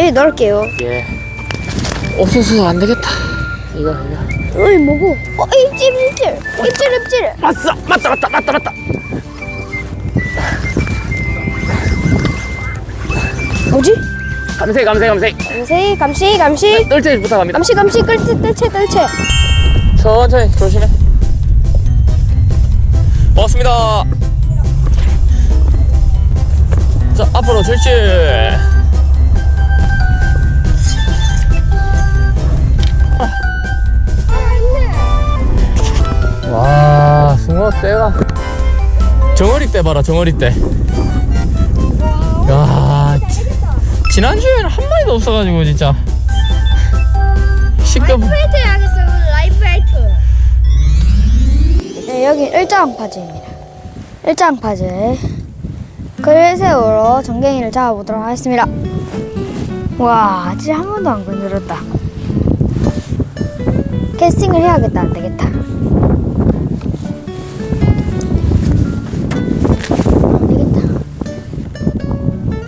여기 넣을게요. 예. 옥수수 안 되겠다. 이거 이거. 어이 뭐고? 어 입질 입질 입질 입질. 맞어, 맞다, 맞다, 맞다, 맞다. 뭐지? 감색, 감색, 감색. 감시 감시 감시 뜰채 부탁합니다. 감시 감시 끌치 뜰채 뜰채. 천천히 조심해. 고맙습니다. 자, 앞으로 줄줄. 와, 숭어 떼가. 정어리 떼 봐라, 정어리 떼. 야, 지- 지난주에는 한 마리도 없어가지고, 진짜. 시끄럽. 라이프 하겠어 라이프 라이프. 네 여기 일장파즈입니다. 일장파즈. 글새우로 전갱이를 잡아보도록 하겠습니다. 와 진짜 한 번도 안 건드렸다. 캐스팅을 해야겠다 안 되겠다.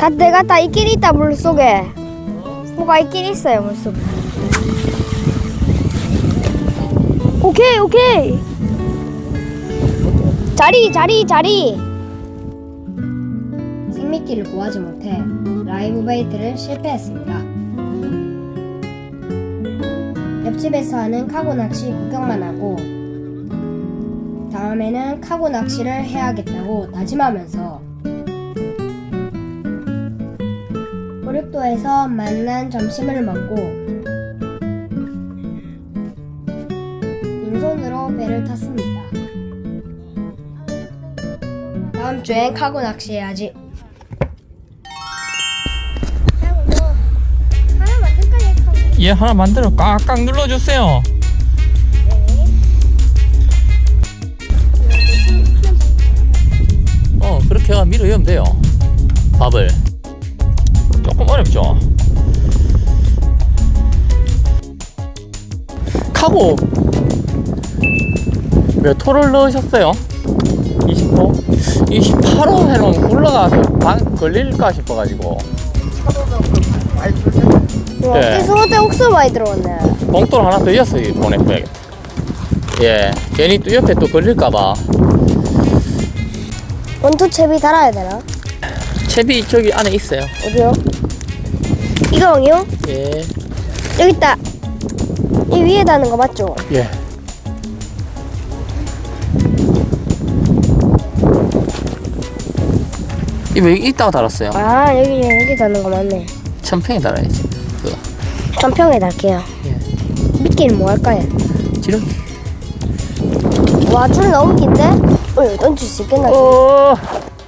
다 내가 다 있긴 있다 물 속에. 뭐가 있긴 있어요 물 속에. 오케이 오케이 자리 자리 자리 생미끼를 구하지 못해 라이브 베이트를 실패했습니다 옆집에서 하는 카고 낚시 구경만 하고 다음에는 카고 낚시를 해야겠다고 다짐하면서 보륙도에서 만난 점심을 먹고 빈손으로 배를 탔습니다. 다음 주엔 카고 낚시해야지. 얘 하나 만들어 꽉꽉 눌러주세요. 어 그렇게 밀어 여면 돼요. 밥을 조금 어렵죠. 카보 몇 호를 넣으셨어요? 20호? 28호 해놓으면 굴러가서 방 걸릴까 싶어가지고 와, 예. 이 소대 옥수 많이 들어왔네. 봉돌 하나 더 이어서 보내줘야겠다. 예, 괜히 또 옆에 또 걸릴까봐. 원투 채비 달아야 되나? 채비 저기 안에 있어요. 어디요? 이거요? 예, 여기 있다. 이 위에 다는 거 맞죠? 예. 이거 여기 있다가 달았어요. 아 여기 여기 다는 거 맞네. 천평에 달아야지. 그거. 천평에 달게요. 예. 미끼는 뭐 할까요? 지렁이. 와줄 너무 긴데? 어 던질 수 있겠나? 어.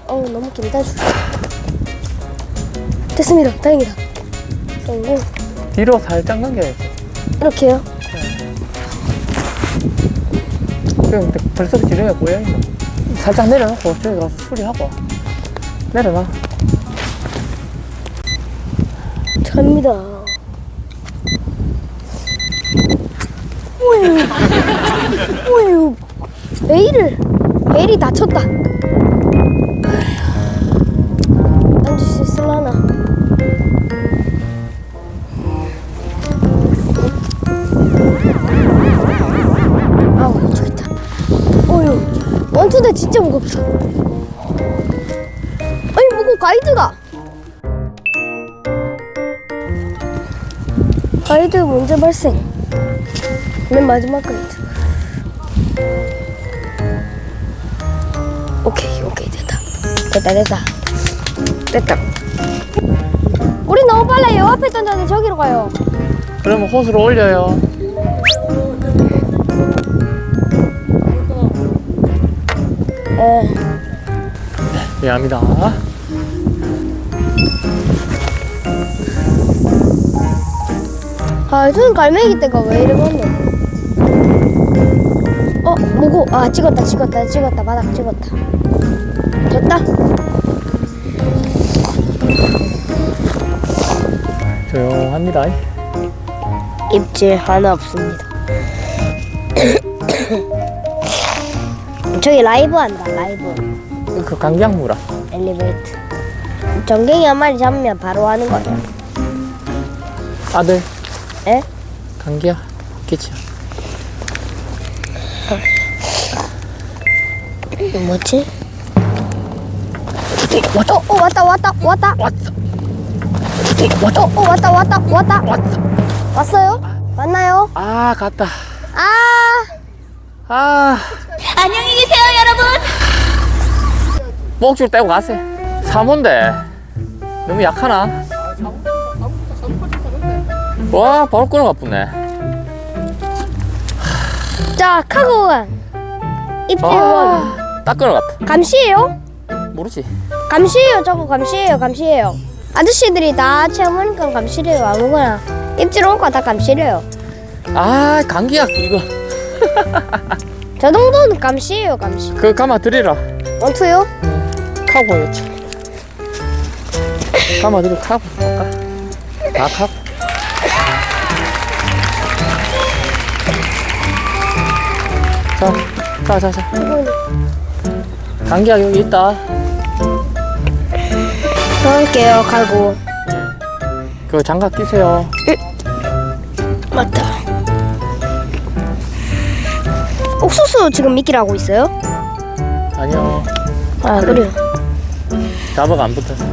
어우 너무 길다 줄. 됐습니다. 다행이다. 그리고 뒤로 살짝 넘겨야지. 이렇게요. 그럼 벌써 지렁이가 꼬여있네. 살짝 내려놓고 저기 가서 수리하고. 내려놔. 오유, 오유, 베일을, 베일이 다쳤다. 앉을 수 있을라나? 진짜 무겁다. 아니, 뭐고 가이드가? 가이드 문제 발생. 맨 마지막 가이드. 오케이, 오케이, 됐다. 됐다, 됐다. 됐다. 우리 너무 빨라요. 요 앞에 던졌는데 저기로 가요. 그러면 호수로 올려요. 미안합니다. 아, 저는 갈매기 때가 왜 이래 건데? 어, 뭐고? 아, 찍었다, 찍었다, 찍었다, 바닥 찍었다. 됐다. 조용합니다. 입질 하나 없습니다. 저기 라이브 한다, 라이브. 그 강장무라. 엘리베이터. 전갱이 한 마리 잡으면 바로 하는 거예요. 아들. 에? 감기야. 기치야. 이거 뭐지? 왔다. 어, 어 왔다 왔다 왔다. 왔다. 어, 어 왔다 왔다 왔다. 왔다. 왔어요? 왔나요? 아, 갔다. 아. 아. 안녕히 계세요, 여러분. 목줄 떼고 가세. 사모인데. 너무 약하나? 와, 바로 끊어가 뿌네. 자, 카고가 입질 원. 아, 딱 끊어 갔다. 감시예요? 모르지. 감시예요. 저거 감시예요. 감시예요. 아저씨들이 다 체험하니까 감시래요. 아무거나 입질 온거 다 감시래요. 아, 감기약 이거. 저 정도는 감시예요. 감시. 그거 감아 드리라. 원투요? 카고였지. 감아 드리고 카고. 아까. 다 카고. 자, 자, 자, 자. 감기약 여기 있다. 넣을게요. 갈고. 그 장갑 끼세요. 맞다. 옥수수 지금 미끼라고 있어요? 아니요. 아 그래요. 잡아가 안 붙어서.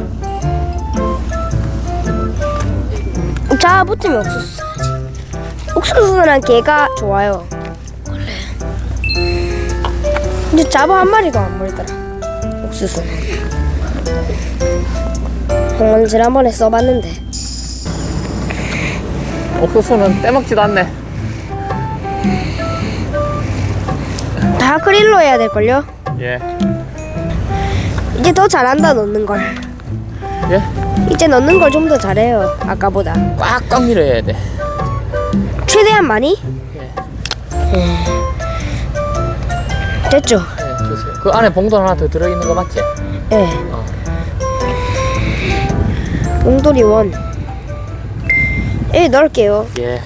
자 붙으면 옥수수 사야지. 옥수수는 개가 좋아요. 원래. 근데 잡아 한 마리도 안 물더라. 옥수수. 방금 지난번에 써봤는데 옥수수는 떼먹지도 않네. 다 크릴로 해야 될 걸요. 예. 이제 더 잘한다 넣는 걸. 예? 이제 넣는 걸 좀 더 잘해요. 아까보다. 꽉꽉 밀어야 돼. 최대한 많이. 예. 됐죠. 예, 주세요. 그 안에 봉돌 하나 더 들어있는 거 맞지? 예. 어. 몽돌이 원. 예, 넣을게요. 예.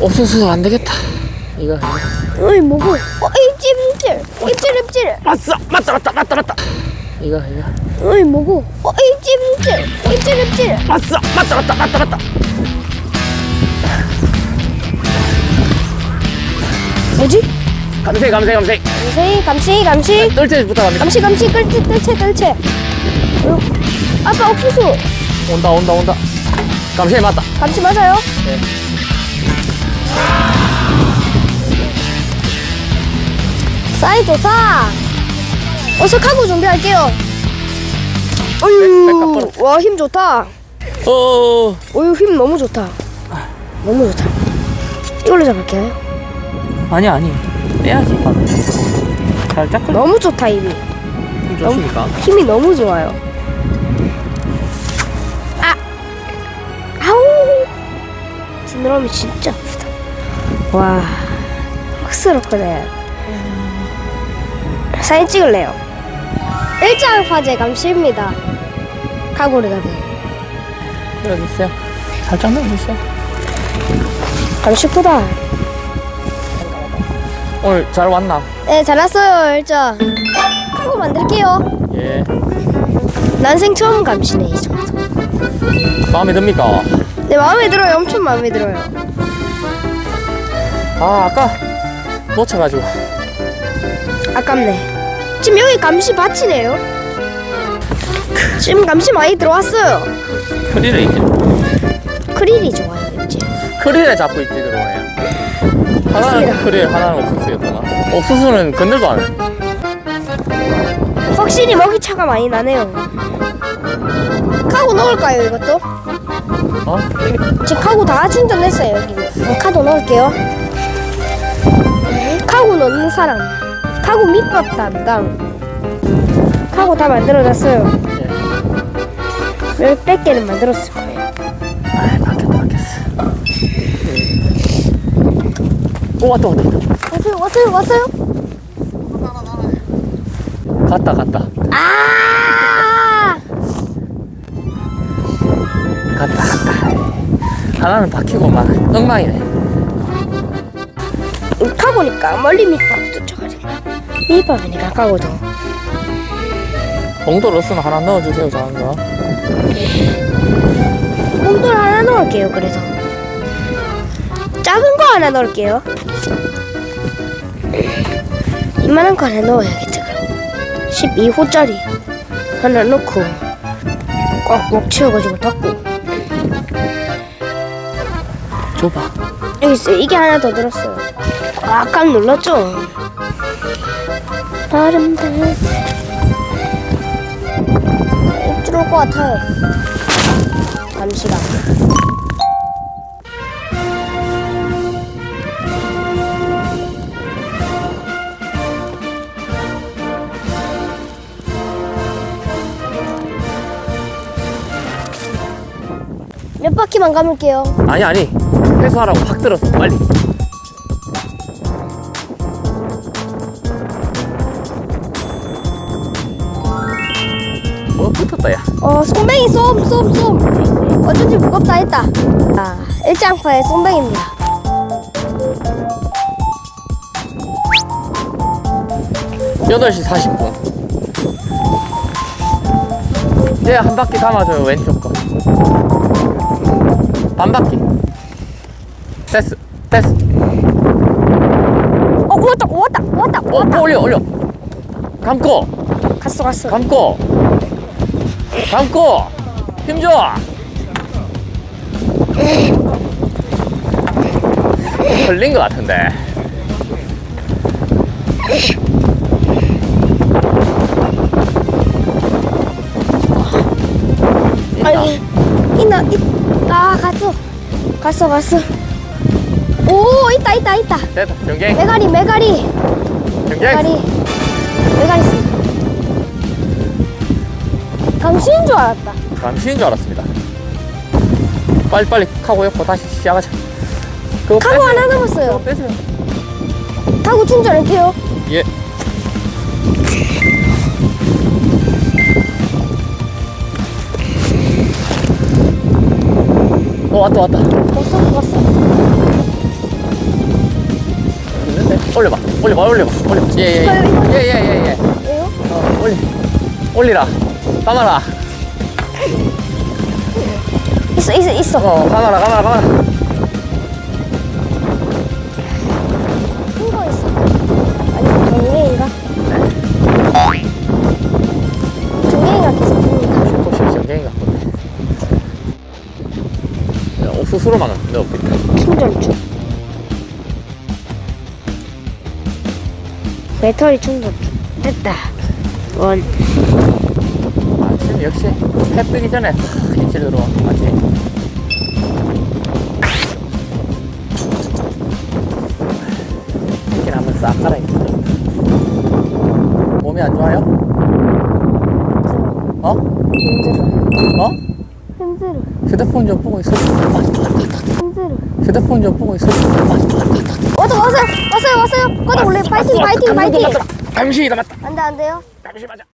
옥수수 안 되겠다. 이거. 어이, 뭐고? 어, 입질, 입질. 맞어! 맞다, 맞다, 맞다, 맞다. 이거, 이거. 어이, 뭐고? 어, 입질, 입질. 입질, 입질. 맞어! 맞다, 맞다, 맞다, 맞다. 뭐지? 감세, 감세, 감세. 감시, 감시, 감시. 뜰채부터 갑니다. 감시, 감시, 끌치, 뜰채, 뜰채. 어, 아빠 옥수수. 온다, 온다, 온다. 감세 맞다. 감시 맞아요? 네. 사이 좋다. 어서 카고 준비할게요. 백- 어유, 와, 힘 좋다. 어, 어유, 힘 너무 좋다. 너무 좋다. 이걸로 잡을게요. 아니, 아니. 빼야지. 살짝 끌 너무 좋다, 힘이. 좋습니까? 힘이 너무 좋아요. 아! 아우! 지느러미 진짜 아프다. 와, 확스럽거든. 사진 찍을래요. 일장 화재 감시입니다. 카고를 가면. 넣어주세요. 살짝 넣어주세요. 감시구다. 오늘 잘 왔나? 네, 잘 왔어요, 일장. 카고 만들게요. 예. 난생 처음 감시네, 이 정도. 마음에 듭니까? 네, 마음에 들어요. 엄청 마음에 들어요. 아, 아까 놓쳐가지고. 아깝네. 지금 여기 감시 밭이네요. 지금 감시 많이 들어왔어요. 크릴에 있지. 크릴이 좋아요, 이제. 크릴에 잡고 있지, 들어오네요. 하나는 맞습니다. 크릴, 하나는 옥수수였구나. 옥수수는 건들도 안 해. 확실히 먹이 차가 많이 나네요. 카고 넣을까요, 이것도? 어? 지금 카고 다 충전됐어요, 여기. 어, 카도 넣을게요. 카고 넣는 사람. 카고 밑밥 담당. 카고 다 만들어놨어요. 예. 몇백 개는 만들었을 거예요. 아, 막혔다, 막혔어. 오, 왔다, 왔다. 왔어요, 왔어요, 왔어요? 갔다, 갔다. 아! 갔다, 갔다. 하나는 박히고 막 엉망이네. 카고니까 멀리 밑밥 밑밥이니까 카고도. 봉돌 로스는 하나 넣어주세요, 작은 거. 뽕돌 하나 넣을게요. 그래서 작은 거 하나 넣을게요. 이만한 거 하나 넣어야겠죠. 그럼 12호짜리 하나 넣고 꽉꽉 채워가지고 닫고 줘봐. 여기 있어요. 이게 하나 더 들었어요. 꽉꽉 눌렀죠. 아름다운 들어올 것 같아요. 잠시만. 몇 바퀴만 감을게요. 아니 아니. 회수하라고 확 들었어. 빨리. 어 붙었다 야. 어, 솜, 솜, 솜. 어쩐지 무겁다 했다. 아, 일장파의 솜뱅입니다. 여덟 시 40분. 이제 한 바퀴 감아줘요 왼쪽 거. 반 바퀴. 됐어. 됐어. 어, 왔다, 왔다, 왔다, 어, 왔다. 또 올려 올려. 감고 갔어, 갔어. 감고 감고 힘 줘. 걸린 것 같은데. 아니, 있, 아, 갔어. 갔어, 갔어. 오, 있다, 있다, 있다. 됐다. 경쟁. 메가리, 메가리. 경쟁. 메가리. 메가리 쓰. 감시인 줄 알았다. 감시인 줄 알았습니다. 빨리빨리 카고 엮고 다시 시작하자. 그거 카고. 하나 남았어요. 빼세요. 카고 충전할게요. 예. 어 왔다 왔다. 먹었어. 있는데? 올려봐. 올려봐. 올려봐. 올려봐. 예예예예예예. 왜요? 어, 올리. 올리라. 감아라. 있어, 있어, 있어. 어 감아라 감아라 감아라. 큰 거 있어. 아니, 정갱인가? 정갱이가 계속. 혹시 경쟁이 같거든. 옥수수로만 넣어볼게. 충전 중. 배터리 충전 중. 됐다. 원. 역시 해 뜨기 전에 탁 일찍 들어와. 맞지? 이렇게 한번 싹 갈아입자. 몸이 안 좋아요? 어? 힘들어. 어? 힘들어. 휴대폰 좀 보고 있어. 힘들어. 휴대폰 좀 보고 있어. 왔어, 왔어요. 왔어요, 왔어요. 꺼내 올래. 파이팅, 파이팅, 파이팅. 잠시 남았다. 안 돼, 안 돼요. 잠시 맞아.